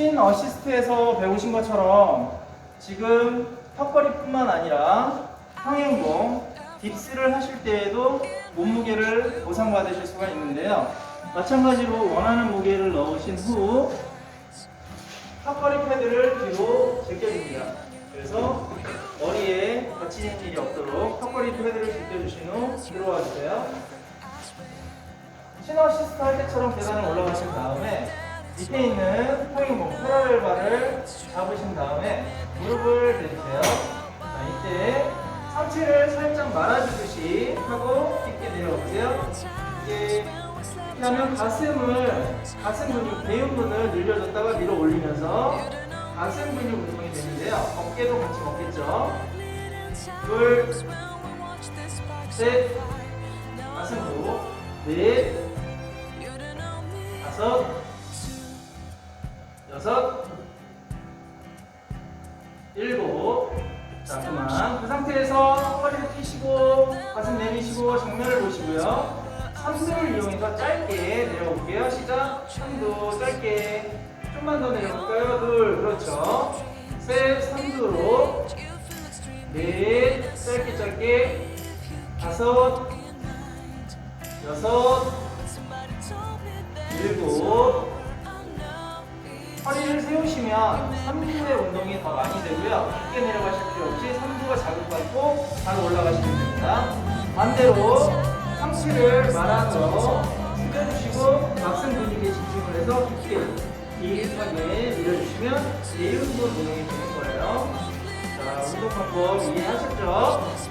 신 어시스트에서 배우신 것처럼 지금 턱걸이뿐만 아니라 평행봉, 딥스를 하실 때에도 몸무게를 보상받으실 수가 있는데요. 마찬가지로 원하는 무게를 넣으신 후 턱걸이 패드를 뒤로 제껴줍니다. 그래서 머리에 다치는 일이 없도록 턱걸이 패드를 제껴주신 후 들어와 주세요. 신어시스트 할 때처럼 계단을 올라가신 다음에 밑에 있는 포잉봉 패러렐 바를 잡으신 다음에 무릎을 내주세요. 자, 이때 상체를 살짝 말아주듯이 하고 깊게 내려오세요. 이렇게 하면 가슴을 가슴 근육 대흉 근을 늘려줬다가 밀어 올리면서 가슴 근육 운동이 되는데요. 어깨도 같이 먹겠죠. 둘, 셋, 가슴으로 넷, 다섯, 여섯, 일곱. 자, 그만. 그 상태에서 허리를 펴시고, 가슴 내미시고, 정면을 보시고요. 삼두를 이용해서 짧게 내려볼게요. 시작. 삼두 짧게. 좀만 더 내려볼까요? 둘. 그렇죠. 셋, 삼두로. 넷, 짧게 짧게. 다섯, 여섯, 일곱. 허리를 세우시면 3두의 운동이 더 많이 되고요. 깊게 내려가실 필요 없이 3두가 자극받고 바로 올라가시면 됩니다. 반대로 상체를 말아서 숙여주시고 막승 근육에 집중을 해서 깊게 길하게 밀어주시면 내운동 운동이 되는 거예요. 자, 운동 방법 이해하셨죠?